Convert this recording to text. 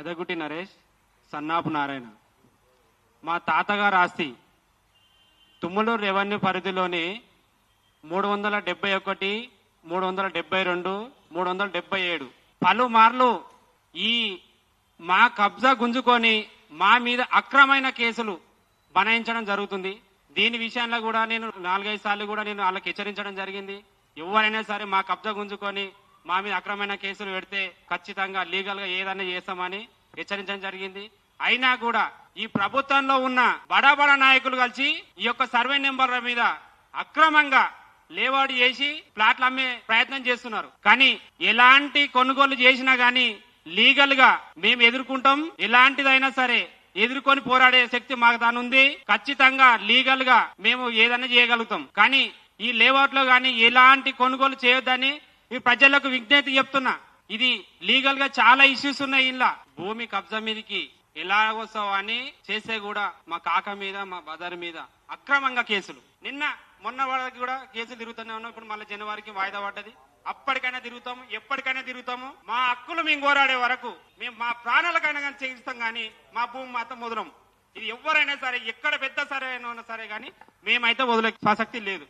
పెదగుటి నరేష్ సన్నాపు నారాయణ. మా తాతగారు ఆస్తి తుమ్మలూరు రెవెన్యూ పరిధిలోని మూడు వందల డెబ్బై ఒకటి మూడు వందల డెబ్బై రెండు మూడు వందల డెబ్బై ఏడు. పలుమార్లు ఈ మా కబ్జా గుంజుకొని మా మీద అక్రమైన కేసులు బనాయించడం జరుగుతుంది. దీని విషయంలో కూడా నేను నాలుగైదు సార్లు కూడా నేను వాళ్ళకి హెచ్చరించడం జరిగింది. ఎవరైనా సరే మా కబ్జా గుంజుకొని మా మీద అక్రమైన కేసులు పెడితే ఖచ్చితంగా లీగల్గా ఏదైనా చేస్తామని హెచ్చరించడం జరిగింది. అయినా కూడా ఈ ప్రభుత్వంలో ఉన్న బడా బడా నాయకులు కలిసి ఈ యొక్క సర్వే నెంబర్ల మీద అక్రమంగా లేవాడు చేసి ప్లాట్లు అమ్మే ప్రయత్నం చేస్తున్నారు. కానీ ఎలాంటి కొనుగోలు చేసినా గానీ లీగల్గా మేము ఎదుర్కొంటాం. ఎలాంటిదైనా సరే ఎదుర్కొని పోరాడే శక్తి మాకు తానుంది ఖచ్చితంగా లీగల్గా మేము ఏదైనా చేయగలుగుతాం. కానీ ఈ లేఅవుట్లో గానీ ఎలాంటి కొనుగోలు చేయొద్దని ఈ ప్రజలకు విజ్ఞప్తి చెప్తున్నా. ఇది లీగల్గా చాలా ఇష్యూస్ ఉన్నాయి ఇలా భూమి కబ్జా మీదకి ఎలా వస్తావు అని చేసే కూడా మా కాక మీద మా బదర్ మీద అక్రమంగా కేసులు. నిన్న మొన్న వాళ్ళకి కూడా కేసులు తిరుగుతూనే ఉన్నాం. ఇప్పుడు మళ్ళీ జనవరికి వాయిదా పడ్డది. అప్పటికైనా తిరుగుతాము ఎప్పటికైనా తిరుగుతాము. మా హక్కులు మేము కోరాడే వరకు మేము మా ప్రాణాలకైనా కానీ చేయిస్తాం కానీ మా భూమి మాత్రం వదలం ఇది ఎవరైనా సరే ఎక్కడ పెద్ద సరే అయినా సరే కానీ మేమైతే వదిలే ప్రసక్తి లేదు.